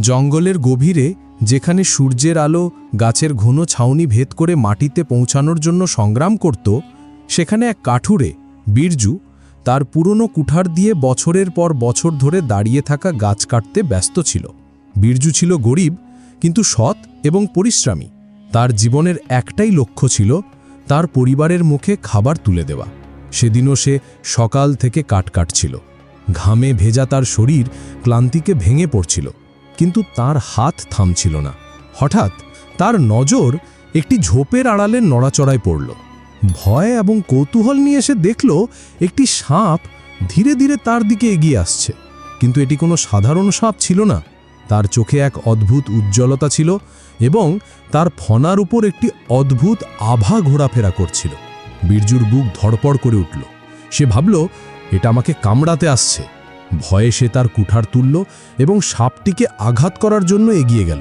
জঙ্গলের গভীরে, যেখানে সূর্যের আলো, গাছের ঘন ছাউনি ভেদ করে মাটিতে পৌঁছানোর জন্য সংগ্রাম করত, সেখানে এক কাঠুরে, বীরজু, তার পুরনো কুঠার দিয়ে বছরের পর বছর ধরে দাঁড়িয়ে থাকা গাছ কাটতে ব্যস্ত ছিল। বীরজু ছিল গরিব, কিন্তু সৎ এবং পরিশ্রমী। তার জীবনের একটাই লক্ষ্য ছিল তার পরিবারের মুখে খাবার তুলে দেওয়া। সেদিনও সে সকাল থেকে কাট কাটছিল। ঘামে ভেজা তার শরীর ক্লান্তিকে ভেঙে পড়ছিল। কিন্তু তার হাত থামছিল না। হঠাৎ তার নজর একটি ঝোপের আড়ালে নড়াচড়ায় পড়ল। ভয় এবং কৌতূহল নিয়ে এসে দেখল একটি সাপ ধীরে ধীরে তার দিকে এগিয়ে আসছে। কিন্তু এটি কোনো সাধারণ সাপ ছিল না। তার চোখে এক অদ্ভুত উজ্জ্বলতা ছিল এবং তার ফনার উপর একটি অদ্ভুত আভা ঘোরাফেরা করছিল। বীরজুর বুক ধড়পড় করে উঠল। সে ভাবল, এটা আমাকে কামড়াতে আসছে। ভয়ে সে তার কুঠার তুলল এবং সাপটিকে আঘাত করার জন্য এগিয়ে গেল।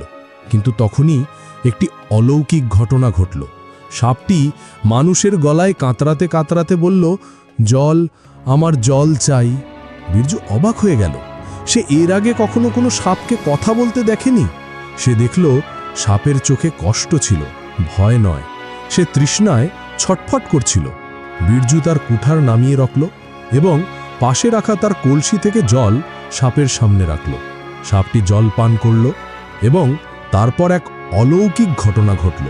কিন্তু তখনই একটি অলৌকিক ঘটনা ঘটল। সাপটি মানুষের গলায় কাতরাতে কাতরাতে বলল, জল, আমার জল চাই। বীরজু অবাক হয়ে গেল। সে এর আগে কখনো কোনো সাপকে কথা বলতে দেখেনি? সে দেখল, সাপের চোখে কষ্ট ছিল, ভয় নয়। সে তৃষ্ণায় ছটফট করছিল। বীরজু তার কুঠার নামিয়ে রাখল এবং পাশে রাখা তার কলসি থেকে জল সাপের সামনে রাখল। সাপটি জল পান করল এবং তারপর এক অলৌকিক ঘটনা ঘটল।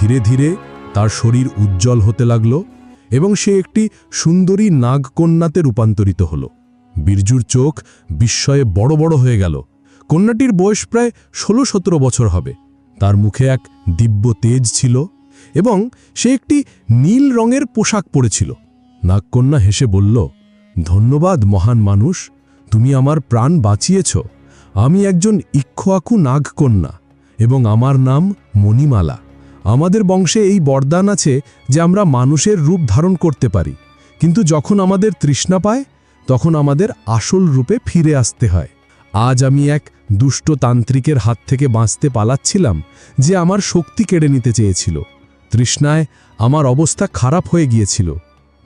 ধীরে ধীরে তার শরীর উজ্জ্বল হতে লাগল এবং সে একটি সুন্দরী নাগকন্যাতে রূপান্তরিত হল। বীরজুর চোখ বিস্ময়ে বড় বড় হয়ে গেল। কন্যাটির বয়স প্রায় ষোলো সতেরো বছর হবে। তার মুখে এক দিব্য তেজ ছিল এবং সে একটি নীল রঙের পোশাক পরেছিল। নাগকন্যা হেসে বলল ধন্যবাদ, মহান মানুষ, তুমি আমার প্রাণ বাঁচিয়েছ। আমি একজন ইক্ষুয়াকু নাগকন্যা এবং আমার নাম মণিমালা। আমাদের বংশে এই বরদান আছে যে আমরা মানুষের রূপ ধারণ করতে পারি। কিন্তু যখন আমাদের তৃষ্ণা পায়, তখন আমাদের আসল রূপে ফিরে আসতে হয়। আজ আমি এক দুষ্ট তান্ত্রিকের হাত থেকে বাঁচতে পালাচ্ছিলাম যে আমার শক্তি কেড়ে নিতে চেয়েছিল। তৃষ্ণায় আমার অবস্থা খারাপ হয়ে গিয়েছিল।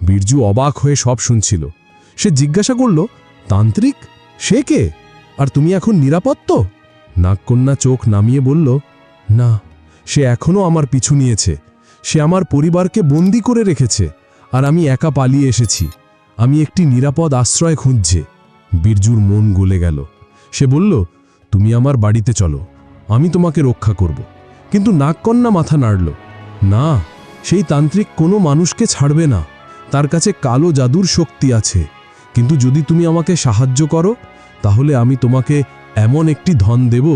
বীরজু অবাক হয়ে সব শুনছিল। সে জিজ্ঞাসা করল, তান্ত্রিক? সে কে? আর তুমি এখন নিরাপদ তো? নাগকন্যা চোখ নামিয়ে বলল, না, সে এখনও আমার পিছু নিয়েছে। সে আমার পরিবারকে বন্দি করে রেখেছে, আর আমি একা পালিয়ে এসেছি। আমি একটি নিরাপদ আশ্রয় খুঁজছে। বীরজুর মন গলে গেল। সে বলল, তুমি আমার বাড়িতে চলো, আমি তোমাকে রক্ষা করব। কিন্তু নাগকন্যা মাথা নাড়ল, না, সেই তান্ত্রিক কোনো মানুষকে ছাড়বে না। তার কাছে কালো জাদুর শক্তি আছে। কিন্তু যদি তুমি আমাকে সাহায্য করো, তাহলে আমি তোমাকে এমন একটি ধন দেব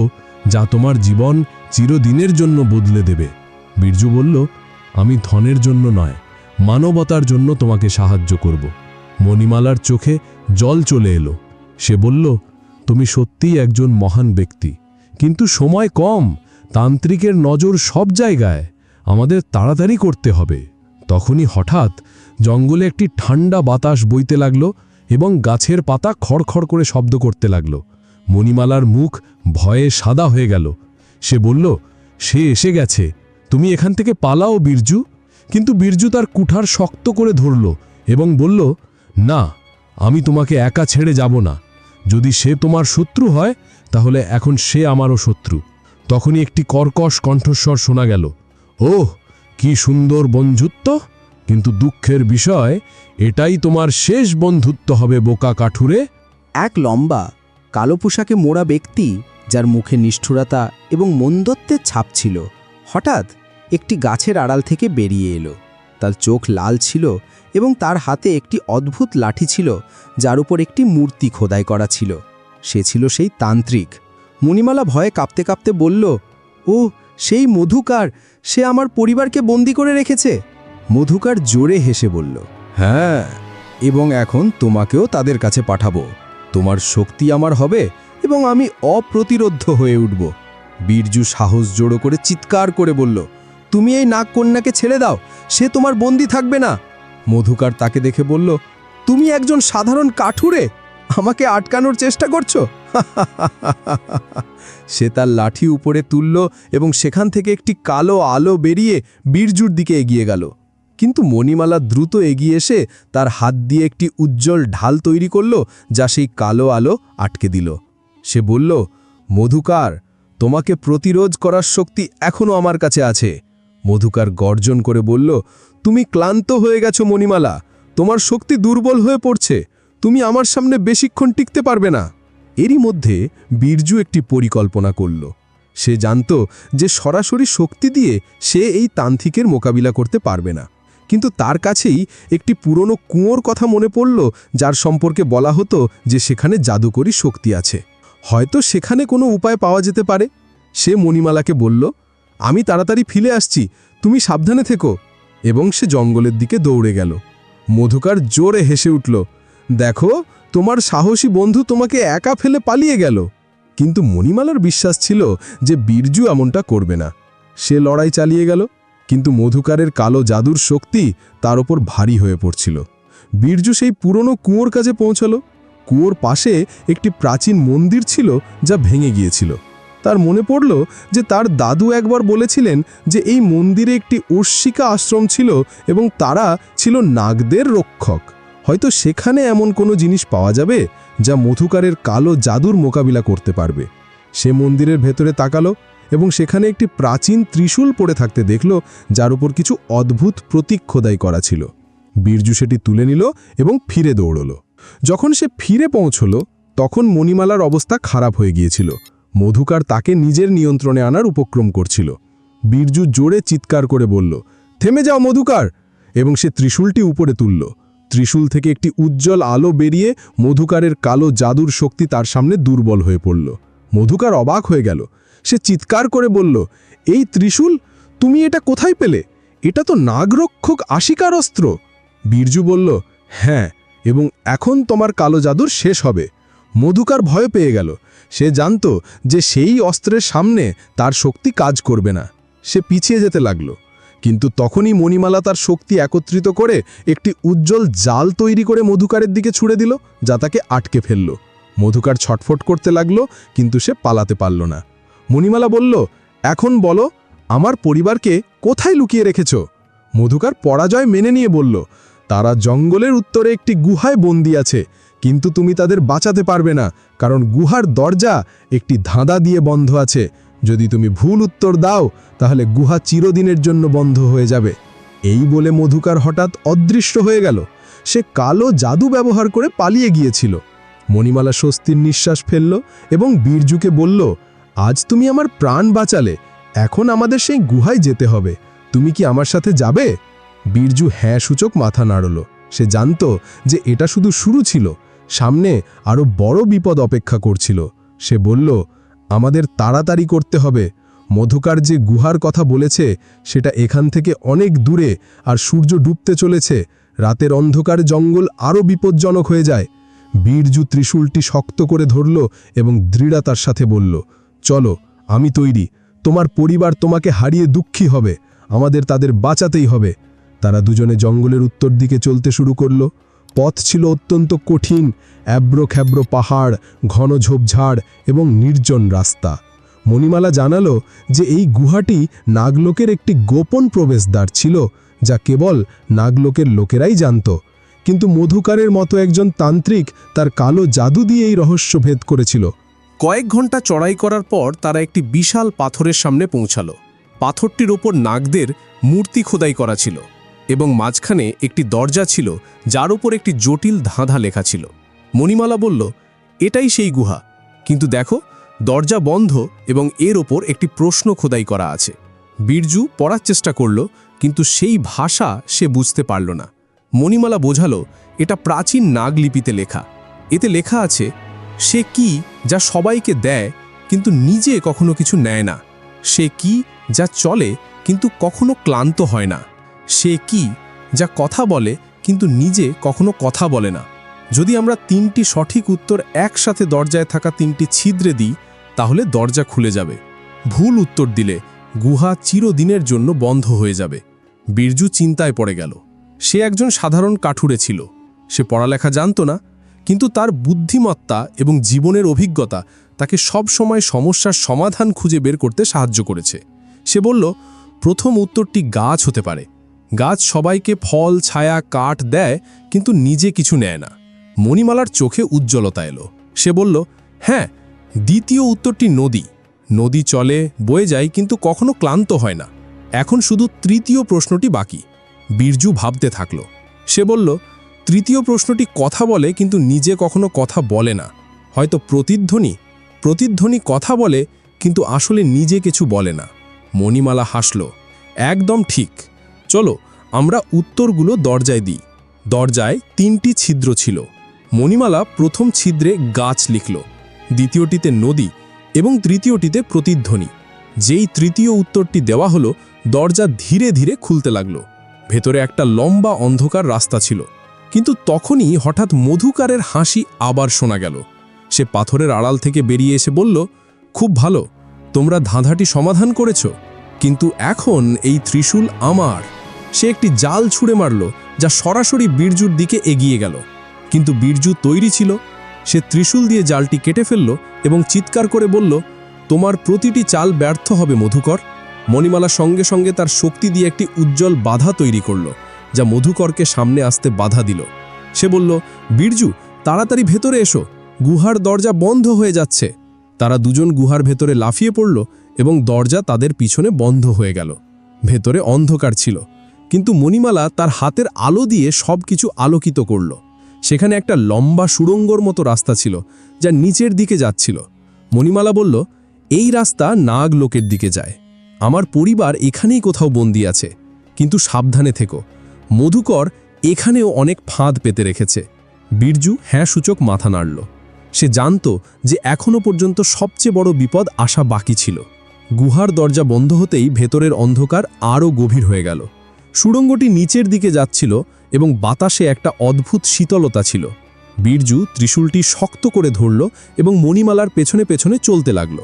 যা তোমার জীবন চিরদিনের জন্য বদলে দেবে। বীরজু বলল, আমি ধনের জন্য নয়, মানবতার জন্য তোমাকে সাহায্য করব। মণিমালার চোখে জল চলে এলো। সে বলল, তুমি সত্যিই একজন মহান ব্যক্তি, কিন্তু সময় কম, তান্ত্রিকের নজর সব জায়গায়, আমাদের তাড়াতাড়ি করতে হবে। তখনই হঠাৎ জঙ্গলে একটি ঠান্ডা বাতাস বইতে লাগল এবং গাছের পাতা খড়খড় করে শব্দ করতে লাগল। মণিমালার মুখ ভয়ে সাদা হয়ে গেল। সে বলল, সে এসে গেছে। তুমি এখান থেকে পালাও বীরজু। কিন্তু বীরজু তার কুঠার শক্ত করে ধরল এবং বলল, না, আমি তোমাকে একা ছেড়ে যাব না। যদি সে তোমার শত্রু হয়, তাহলে এখন সে আমারও শত্রু। তখনই একটি কর্কশ কণ্ঠস্বর শোনা গেল। ওহ, কি সুন্দর বন্ধুত্ব! কিন্তু দুঃখের বিষয়, এটাই তোমার শেষ বন্ধুত্ব হবে বোকা কাঠুরে। এক লম্বা, কালো পোশাকে মোড়া ব্যক্তি, যার মুখে নিষ্ঠুরতা এবং মন্দত্বের ছাপ ছিল, হঠাৎ একটি গাছের আড়াল থেকে বেরিয়ে এলো। তার চোখ লাল ছিল এবং তার হাতে একটি অদ্ভুত লাঠি ছিল, যার উপর একটি মূর্তি খোদাই করা ছিল। সে ছিল সেই তান্ত্রিক। মণিমালা ভয়ে কাঁপতে কাঁপতে বলল, ও, সেই মধুকার, সে আমার পরিবারকে বন্দি করে রেখেছে? মধুকার জোরে হেসে বলল হ্যাঁ এবং এখন তোমাকেও তাদের কাছে পাঠাবো। তোমার শক্তি আমার হবে এবং আমি অপ্রতিরোধ্য হয়ে উঠব। বীরজু সাহস জোড়ো করে চিৎকার করে বলল, তুমি এই নাগকন্যাকে ছেড়ে দাও, সে তোমার বন্দি থাকবে না। মধুকার তাকে দেখে বলল, তুমি একজন সাধারণ কাঠুরে, আমাকে আটকানোর চেষ্টা করছ? সে তার লাঠি উপরে তুলল এবং সেখান থেকে একটি কালো আলো বেরিয়ে বীরজুর দিকে এগিয়ে গেল। কিন্তু মণিমালা দ্রুত এগিয়ে এসে তার হাত দিয়ে একটি উজ্জ্বল ঢাল তৈরি করল যা সেই কালো আলো আটকে দিল। সে বলল, মধুকার, তোমাকে প্রতিরোধ করার শক্তি এখনও আমার কাছে আছে। মধুকার গর্জন করে বলল, তুমি ক্লান্ত হয়ে গেছো মণিমালা, তোমার শক্তি দুর্বল হয়ে পড়ছে, তুমি আমার সামনে বেশিক্ষণ টিকতে পারবে না। এরই মধ্যে বীরজু একটি পরিকল্পনা করল। সে জানত যে সরাসরি শক্তি দিয়ে সে এই তান্ত্রিকের মোকাবিলা করতে পারবে না। কিন্তু তার কাছেই একটি পুরনো কুঁয়োর কথা মনে পড়ল, যার সম্পর্কে বলা হতো যে সেখানে জাদুকরী শক্তি আছে। হয়তো সেখানে কোনো উপায় পাওয়া যেতে পারে। সে মণিমালাকে বলল, আমি তাড়াতাড়ি ফিরে আসছি, তুমি সাবধানে থেকো। এবং সে জঙ্গলের দিকে দৌড়ে গেল। মধুকার জোরে হেসে উঠল, দেখো, তোমার সাহসী বন্ধু তোমাকে একা ফেলে পালিয়ে গেল। কিন্তু মণিমালার বিশ্বাস ছিল যে বীরজু এমনটা করবে না। সে লড়াই চালিয়ে গেল। কিন্তু মধুকারের কালো জাদুর শক্তি তার ওপর ভারী হয়ে পড়ছিল। বীরজু সেই পুরনো কুয়োর কাছে পৌঁছালো। কুয়োর পাশে একটি প্রাচীন মন্দির ছিল যা ভেঙে গিয়েছিল। তার মনে পড়ল যে তার দাদু একবার বলেছিলেন যে এই মন্দিরে একটি অর্ষিকা আশ্রম ছিল এবং তারা ছিল নাগদের রক্ষক। হয়তো সেখানে এমন কোনো জিনিস পাওয়া যাবে যা মধুকারের কালো জাদুর মোকাবিলা করতে পারবে। সে মন্দিরের ভেতরে তাকালো। এবং সেখানে একটি প্রাচীন ত্রিশূল পড়ে থাকতে দেখল, যার উপর কিছু অদ্ভুত প্রতীক খোদাই করা ছিল। বীরজু সেটি তুলে নিল এবং ফিরে দৌড়ল। যখন সে ফিরে পৌঁছল, তখন মণিমালার অবস্থা খারাপ হয়ে গিয়েছিল। মধুকার তাকে নিজের নিয়ন্ত্রণে আনার উপক্রম করছিল। বীরজু জোরে চিৎকার করে বলল, থেমে যাও মধুকার! এবং সে ত্রিশূলটি উপরে তুলল। ত্রিশূল থেকে একটি উজ্জ্বল আলো বেরিয়ে মধুকারের কালো জাদুর শক্তি তার সামনে দুর্বল হয়ে পড়ল। মধুকার অবাক হয়ে গেল। সে চিৎকার করে বলল, এই ত্রিশূল, তুমি এটা কোথায় পেলে? এটা তো নাগরক্ষক আশিকার অস্ত্র। বীরজু বলল হ্যাঁ এবং এখন তোমার কালো জাদুর শেষ হবে। মধুকার ভয় পেয়ে গেল। সে জানত যে সেই অস্ত্রের সামনে তার শক্তি কাজ করবে না। সে পিছিয়ে যেতে লাগল। কিন্তু তখনই মণিমালা তার শক্তি একত্রিত করে একটি উজ্জ্বল জাল তৈরি করে মধুকারের দিকে ছুড়ে দিল, যা তাকে আটকে ফেলল। মধুকার ছটফট করতে লাগল, কিন্তু সে পালাতে পারল না। মণিমালা বলল, এখন বলো, আমার পরিবারকে কোথায় লুকিয়ে রেখেছ? মধুকার পরাজয় মেনে নিয়ে বলল, তারা জঙ্গলের উত্তরে একটি গুহায় বন্দি আছে, কিন্তু তুমি তাদের বাঁচাতে পারবে না, কারণ গুহার দরজা একটি ধাঁধা দিয়ে বন্ধ আছে। যদি তুমি ভুল উত্তর দাও, তাহলে গুহা চিরদিনের জন্য বন্ধ হয়ে যাবে। এই বলে মধুকার হঠাৎ অদৃশ্য হয়ে গেল। সে কালো জাদু ব্যবহার করে পালিয়ে গিয়েছিল। মণিমালা স্বস্তির নিঃশ্বাস ফেলল এবং বীরজুকে বলল আজ তুমি আমার প্রাণ বাঁচালে, এখন আমাদের সেই গুহায় যেতে হবে। তুমি কি আমার সাথে যাবে? বীরজু হ্যাঁ সূচক মাথা নাড়ল। সে জানত যে এটা শুধু শুরু ছিল, সামনে আরও বড় বিপদ অপেক্ষা করছিল। সে বলল, আমাদের তাড়াতাড়ি করতে হবে। মধুকার যে গুহার কথা বলেছে, সেটা এখান থেকে অনেক দূরে আর সূর্য ডুবতে চলেছে। রাতের অন্ধকার জঙ্গল আরও বিপজ্জনক হয়ে যায়। বীরজু ত্রিশূলটি শক্ত করে ধরল এবং দৃঢ়তার সাথে বলল চলো, আমি তৈরি। তোমার পরিবার তোমাকে হারিয়ে দুঃখী হবে। আমাদের তাদের বাঁচাতেই হবে। তারা দুজনে জঙ্গলের উত্তর দিকে চলতে শুরু করল। পথ ছিল অত্যন্ত কঠিন অ্যাব্রো খ্যাব্রো পাহাড়, ঘন ঝোপঝাড় এবং নির্জন রাস্তা। মণিমালা জানালো যে এই গুহাটি নাগলোকের একটি গোপন প্রবেশদ্বার ছিল, যা কেবল নাগলোকের লোকেরাই জানত। কিন্তু মধুকারের মতো একজন তান্ত্রিক তার কালো জাদু দিয়ে এই রহস্য ভেদ করেছিল। কয়েক ঘণ্টা চড়াই করার পর তারা একটি বিশাল পাথরের সামনে পৌঁছাল। পাথরটির ওপর নাগদের মূর্তি খোদাই করা ছিল এবং মাঝখানে একটি দরজা ছিল যার উপর একটি জটিল ধাঁধা লেখা ছিল। মণিমালা বলল, এটাই সেই গুহা। কিন্তু দেখো, দরজা বন্ধ এবং এর ওপর একটি প্রশ্ন খোদাই করা আছে। বীরজু পড়ার চেষ্টা করল, কিন্তু সেই ভাষা সে বুঝতে পারল না। মণিমালা বোঝালো, এটা প্রাচীন নাগলিপিতে লেখা। এতে লেখা আছে সে কি যা সবাইকে দেয়, কিন্তু নিজে কখনো কিছু নেয় না? সে কি যা চলে, কিন্তু কখনো ক্লান্ত হয় না? সে কি যা কথা বলে, কিন্তু নিজে কখনো কথা বলে না? যদি আমরা তিনটি সঠিক উত্তর একসাথে দরজায় থাকা তিনটি ছিদ্রে দিই, তাহলে দরজা খুলে যাবে। ভুল উত্তর দিলে গুহা চিরদিনের জন্য বন্ধ হয়ে যাবে। বীরজু চিন্তায় পড়ে গেল। সে একজন সাধারণ কাঠুরে ছিল। সে পড়ালেখা জানত না কিন্তু তার বুদ্ধিমত্তা এবং জীবনের অভিজ্ঞতা তাকে সব সময় সমস্যার সমাধান খুঁজে বের করতে সাহায্য করেছে। সে বলল, প্রথম উত্তরটি গাছ হতে পারে। গাছ সবাইকে ফল, ছায়া, কাঠ দেয়, কিন্তু নিজে কিছু নেয় না। মণিমালার চোখে উজ্জ্বলতা এলো। সে বলল হ্যাঁ দ্বিতীয় উত্তরটি নদী। নদী চলে, বয়ে যায়, কিন্তু কখনো ক্লান্ত হয় না। এখন শুধু তৃতীয় প্রশ্নটি বাকি। বীরজু ভাবতে থাকল। সে বলল তৃতীয় প্রশ্নটি কথা বলে কিন্তু নিজে কখনো কথা বলে না। হয়তো প্রতিধ্বনি প্রতিধ্বনি কথা বলে কিন্তু আসলে নিজে কিছু বলে না। মণিমালা হাসল, একদম ঠিক। চলো আমরা উত্তরগুলো দরজায় দিই। দরজায় তিনটি ছিদ্র ছিল। মণিমালা প্রথম ছিদ্রে গাছ লিখল, দ্বিতীয়টিতে নদী এবং তৃতীয়টিতে প্রতিধ্বনি। যেই তৃতীয় উত্তরটি দেওয়া হলো, দরজা ধীরে ধীরে খুলতে লাগল। ভেতরে একটা লম্বা অন্ধকার রাস্তা ছিল। কিন্তু তখনই হঠাৎ মধুকারের হাসি আবার শোনা গেল। সে পাথরের আড়াল থেকে বেরিয়ে এসে বলল, খুব ভালো, তোমরা ধাঁধাটি সমাধান করেছ, কিন্তু এখন এই ত্রিশূল আমার। সে একটি জাল ছুঁড়ে মারল, যা সরাসরি বীরজুর দিকে এগিয়ে গেল। কিন্তু বীরজু তৈরি ছিল। সে ত্রিশূল দিয়ে জালটি কেটে ফেলল এবং চিৎকার করে বলল, তোমার প্রতিটি চাল ব্যর্থ হবে, মধুকর। মণিমালা সঙ্গে সঙ্গে তার শক্তি দিয়ে একটি উজ্জ্বল বাধা তৈরি করল। যা মধুকরকে সামনে আসতে বাধা দিল। সে বলল, বীরজু, তাড়াতাড়ি ভেতরে এসো। গুহার দরজা বন্ধ হয়ে যাচ্ছে। তারা দুজন গুহার ভেতরে লাফিয়ে পড়ল এবং দরজা তাদের পিছনে বন্ধ হয়ে গেল। ভেতরে অন্ধকার ছিল। কিন্তু মণিমালা তার হাতের আলো দিয়ে সব কিছু আলোকিত করল। সেখানে একটা লম্বা সুড়ঙ্গর মতো রাস্তা ছিল, যা নিচের দিকে যাচ্ছিল। মণিমালা বলল, এই রাস্তা নাগ লোকের দিকে যায়। আমার পরিবার এখানেই কোথাও বন্দি আছে। কিন্তু সাবধানে থেকো। মধুকর এখানেও অনেক ফাঁদ পেতে রেখেছে। বীরজু হ্যাঁ সূচক মাথা নাড়ল। সে জানত যে এখনও পর্যন্ত সবচেয়ে বড় বিপদ আসা বাকি ছিল। গুহার দরজা বন্ধ হতেই ভেতরের অন্ধকার আরও গভীর হয়ে গেল। সুড়ঙ্গটি নিচের দিকে যাচ্ছিল এবং বাতাসে একটা অদ্ভুত শীতলতা ছিল। বীরজু ত্রিশূলটি শক্ত করে ধরল এবং মণিমালার পেছনে পেছনে চলতে লাগল।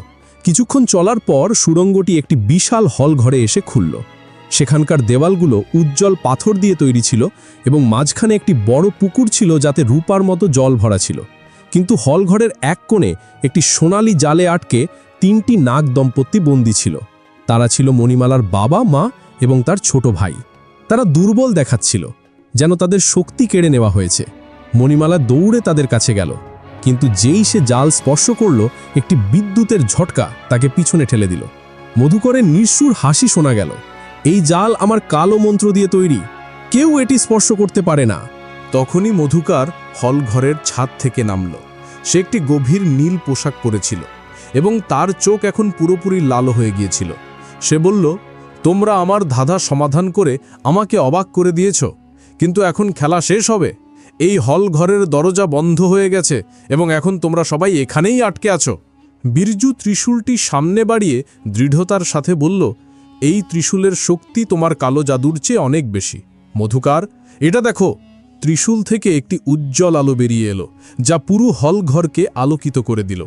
কিছুক্ষণ চলার পর সুড়ঙ্গটি একটি বিশাল হল ঘরে এসে খুলল। সেখানকার দেওয়ালগুলো উজ্জ্বল পাথর দিয়ে তৈরি ছিল এবং মাঝখানে একটি বড় পুকুর ছিল যাতে রূপার মতো জল ভরা ছিল। কিন্তু হলঘরের এক কোণে একটি সোনালি জালে আটকে তিনটি নাগ দম্পতি বন্দী ছিল। তারা ছিল মণিমালার বাবা, মা এবং তার ছোট ভাই। তারা দুর্বল দেখাচ্ছিল, যেন তাদের শক্তি কেড়ে নেওয়া হয়েছে। মণিমালা দৌড়ে তাদের কাছে গেল, কিন্তু যেই সে জাল স্পর্শ করল, একটি বিদ্যুতের ঝটকা তাকে পিছনে ঠেলে দিল। মধুকরের নিঃসুর হাসি শোনা গেল। এই জাল আমার কালো মন্ত্র দিয়ে তৈরি। কেউ এটি স্পর্শ করতে পারে না। তখনই মধুকার হল ঘরের ছাদ থেকে নামল। সে একটি গভীর নীল পোশাক পরেছিল এবং তার চোখ এখন পুরোপুরি লাল হয়ে গিয়েছিল। সে বলল, তোমরা আমার ধাঁধা সমাধান করে আমাকে অবাক করে দিয়েছ, কিন্তু এখন খেলা শেষ হবে। এই হল ঘরের দরজা বন্ধ হয়ে গেছে এবং এখন তোমরা সবাই এখানেই আটকে আছো। বীরজু ত্রিশূলটি সামনে বাড়িয়ে দৃঢ়তার সাথে বলল এই ত্রিশূলের শক্তি তোমার কালো জাদুর চেয়ে অনেক বেশি। মধুকার, এটা দেখো, ত্রিশূল থেকে একটি উজ্জ্বল আলো বেরিয়ে এলো, যা পুরো হল ঘরকে আলোকিত করে দিল।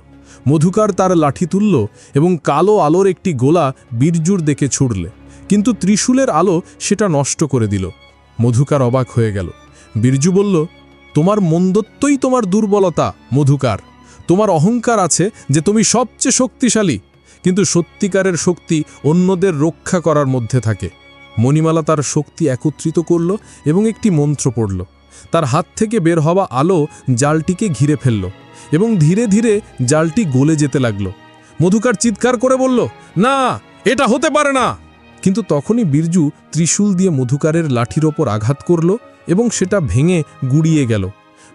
মধুকার তার লাঠি তুলল এবং কালো আলোর একটি গোলা বীরজুর দেখে ছুড়লে, কিন্তু ত্রিশূলের আলো সেটা নষ্ট করে দিল। মধুকার অবাক হয়ে গেল। বীরজু বলল, তোমার মন্দত্বই তোমার দুর্বলতা, মধুকার। তোমার অহংকার আছে যে তুমি সবচেয়ে শক্তিশালী। কিন্তু সত্যিকারের শক্তি অন্যদের রক্ষা করার মধ্যে থাকে। মণিমালা তার শক্তি একত্রিত করল এবং একটি মন্ত্র পড়ল। তার হাত থেকে বের হওয়া আলো জালটিকে ঘিরে ফেলল এবং ধীরে ধীরে জালটি গলে যেতে লাগল। মধুকার চিৎকার করে বলল, না, এটা হতে পারে না! কিন্তু তখনই বীরজু ত্রিশূল দিয়ে মধুকারের লাঠির ওপর আঘাত করল এবং সেটা ভেঙে গুড়িয়ে গেল।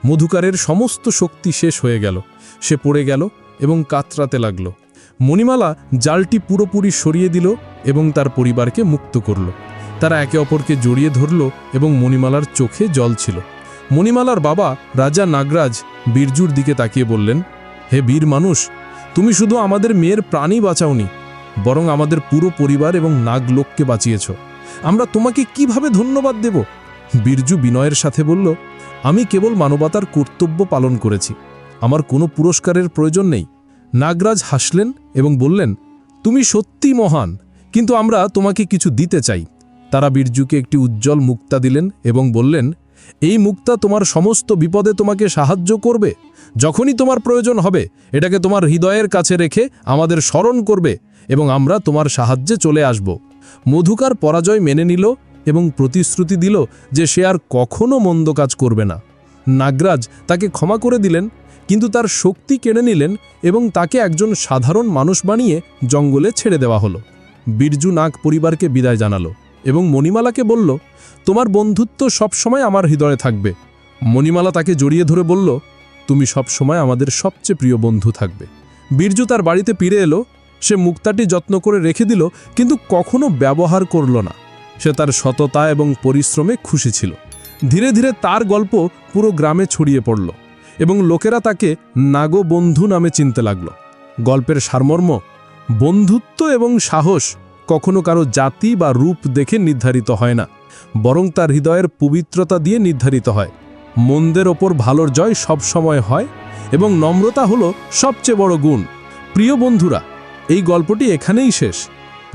মধুকারের সমস্ত শক্তি শেষ হয়ে গেল। সে পড়ে গেল এবং কাতরাতে লাগল। মণিমালা জালটি পুরোপুরি সরিয়ে দিল এবং তার পরিবারকে মুক্ত করল। তারা একে অপরকে জড়িয়ে ধরল এবং মণিমালার চোখে জল ছিল। মণিমালার বাবা রাজা নাগরাজ বীরজুর দিকে তাকিয়ে বললেন, হে বীর মানুষ, তুমি শুধু আমাদের মেয়ের প্রাণী বাঁচাওনি, বরং আমাদের পুরো পরিবার এবং নাগলোককে বাঁচিয়েছ। আমরা তোমাকে কীভাবে ধন্যবাদ দেব? বীরজু বিনয়ের সাথে বলল, আমি কেবল মানবতার কর্তব্য পালন করেছি। আমার কোনো পুরস্কারের প্রয়োজন নেই। নাগরাজ হাসলেন এবং বললেন, তুমি সত্যি মহান, কিন্তু আমরা তোমাকে কিছু দিতে চাই। তারা বীরজুকে একটি উজ্জ্বল মুক্তা দিলেন এবং বললেন, এই মুক্তা তোমার সমস্ত বিপদে তোমাকে সাহায্য করবে। যখনই তোমার প্রয়োজন হবে, এটাকে তোমার হৃদয়ের কাছে রেখে আমাদের স্মরণ করবে এবং আমরা তোমার সাহায্যে চলে আসব। মধুকার পরাজয় মেনে নিল এবং প্রতিশ্রুতি দিল যে সে আর কখনো মন্দ কাজ করবে না। নাগরাজ তাকে ক্ষমা করে দিলেন কিন্তু তার শক্তি কেড়ে নিলেন এবং তাকে একজন সাধারণ মানুষ বানিয়ে জঙ্গলে ছেড়ে দেওয়া হলো। বিরজু নাগ পরিবারকে বিদায় জানালো এবং মণিমালাকে বলল, তোমার বন্ধুত্ব সবসময় আমার হৃদয়ে থাকবে। মণিমালা তাকে জড়িয়ে ধরে বলল, তুমি সবসময় আমাদের সবচেয়ে প্রিয় বন্ধু থাকবে। বীরজু তার বাড়িতে ফিরে এলো, সে মুক্তাটি যত্ন করে রেখে দিল, কিন্তু কখনো ব্যবহার করল না। সে তার সততা এবং পরিশ্রমে খুশি ছিল। ধীরে ধীরে তার গল্প পুরো গ্রামে ছড়িয়ে পড়ল। এবং লোকেরা তাকে নাগো বন্ধু নামে চিনতে লাগল। গল্পের সারমর্ম, বন্ধুত্ব এবং সাহস কখনো কারও জাতি বা রূপ দেখে নির্ধারিত হয় না, বরং তার হৃদয়ের পবিত্রতা দিয়ে নির্ধারিত হয়। মন্দের ওপর ভালোর জয় সবসময় হয় এবং নম্রতা হলো সবচেয়ে বড় গুণ। প্রিয় বন্ধুরা, এই গল্পটি এখানেই শেষ।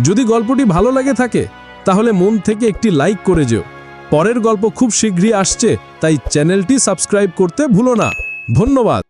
যদি গল্পটি ভালো লাগে থাকে, তাহলে মন থেকে একটি লাইক করে যেও। পরের গল্প খুব শীঘ্রই আসছে, তাই চ্যানেলটি সাবস্ক্রাইব করতে ভুলো না। ধন্যবাদ।